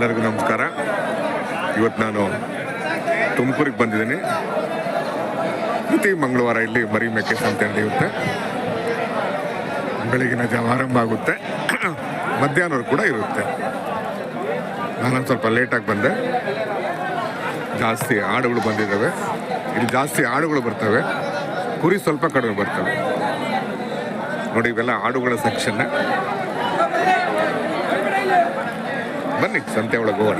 ನಮಸ್ಕಾರ. ಇವತ್ತು ನಾನು ತುಮಕೂರಿಗೆ ಬಂದಿದ್ದೀನಿ. ಪ್ರತಿ ಮಂಗಳವಾರ ಇಲ್ಲಿ ಮರಿ ಮೆಕೇಶ್ ಸಂತೆ ನಡೆಯುತ್ತೆ ಬೆಳಗಿನ ಜಾವ ಆರಂಭ ಆಗುತ್ತೆ. ಮಧ್ಯಾಹ್ನವ್ರು ಕೂಡ ಇರುತ್ತೆ. ನಾನು ಸ್ವಲ್ಪ ಲೇಟಾಗಿ ಬಂದೆ. ಜಾಸ್ತಿ ಆಡುಗಳು ಬಂದಿದ್ದಾವೆ. ಇಲ್ಲಿ ಜಾಸ್ತಿ ಆಡುಗಳು ಬರ್ತವೆ. ಕುರಿ ಸ್ವಲ್ಪ ಕಡಿಮೆ ಬರ್ತವೆ. ನೋಡಿ ಇವೆಲ್ಲ ಆಡುಗಳ ಸೆಕ್ಷನ್ ಬನ್ನಿ ಸಂತೆ ಒಳಗೆ ಹೋಗೋಣ.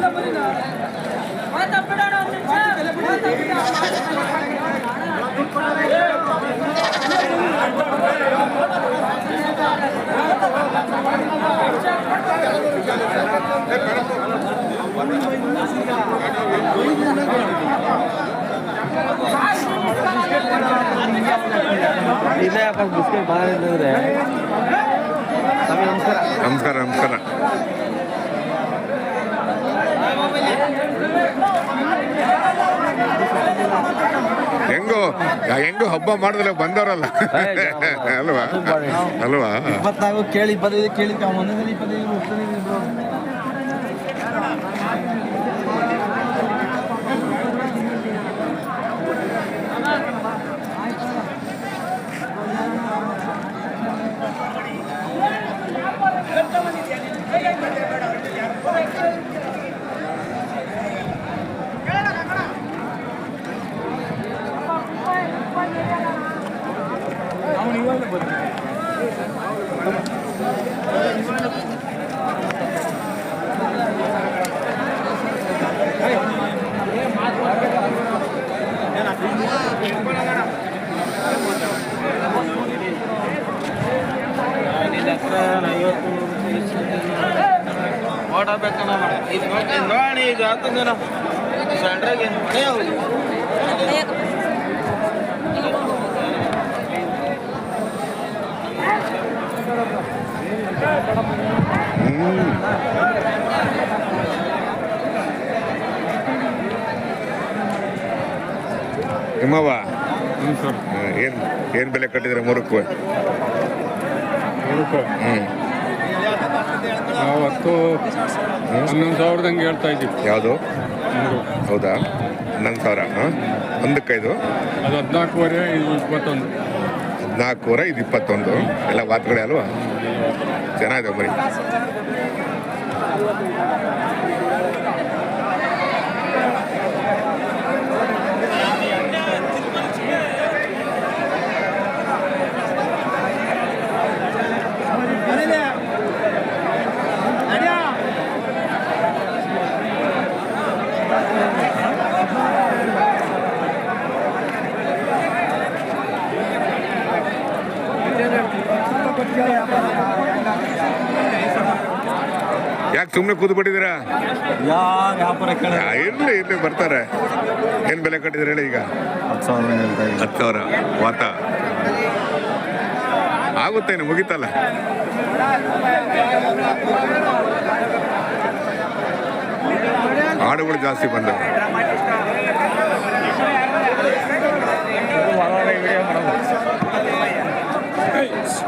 ನಮಸ್ಕಾರ. ನಮಸ್ಕಾರ ನಮಸ್ಕಾರ. ಹೆಂಗೋ ಹೆಂಗೋ ಹಬ್ಬ ಮಾಡಿದ್ರೆ ಬಂದವರಲ್ಲ. ಅಲ್ವಾ? ಅಲ್ವಾ? ಇಪ್ಪತ್ನಾಲ್ಕು ಕೇಳಿ ಇಪ್ಪತ್ತೈದು ಕೇಳಿ ಒಂದೊಂದ್ಸಲಿ ಇಪ್ಪತ್ತೈದು. ಬೇಕಣ್ಣ ಇದು ನೋಡಿ ಸೆಂಟ್ರಾಗೆ ಮನೆ ಹೌದು ಏನ್ ಏನ್ ಬೆಲೆ ಕಟ್ಟಿದ್ರೆ ಮೂರಕ್ಕೂ? ಹ್ಮ್. ನಾವು ಹತ್ತು ಹನ್ನೊಂದು ಸಾವಿರದಂಗೆ ಹೇಳ್ತಾ ಇದ್ದೀವಿ. ಯಾವುದು? ಹೌದಾ? ಹನ್ನೊಂದು ಸಾವಿರ ಹಾಂ? ಒಂದಕ್ಕೈದು ಅದು ಹದಿನಾಲ್ಕೂವರೆ ಇದು ಇಪ್ಪತ್ತೊಂದು. ಹದಿನಾಲ್ಕೂವರೆ ಇದು ಇಪ್ಪತ್ತೊಂದು. ಎಲ್ಲ ವಾತ್ಗಳೇ ಅಲ್ವಾ? ಚೆನ್ನಾಗಿದೆ ಮರಿ ಯಾಕೆ ಸುಮ್ಮನೆ ಕೂತು ಬಿಟ್ಟಿದ್ದೀರಾ ಇರ್ಲಿ ಇರ್ಲಿ ಬರ್ತಾರೆ. ಏನು ಬೆಲೆ ಕಟ್ಟಿದ್ರೆ ಹೇಳಿ ಈಗ? ಹತ್ತು ಸಾವಿರ ಹತ್ತು ವಾತ. ಆಗುತ್ತೇನು ಮುಗಿತಲ್ಲ? ಹಾಡುಗಳು ಜಾಸ್ತಿ ಬಂದವು. Lions.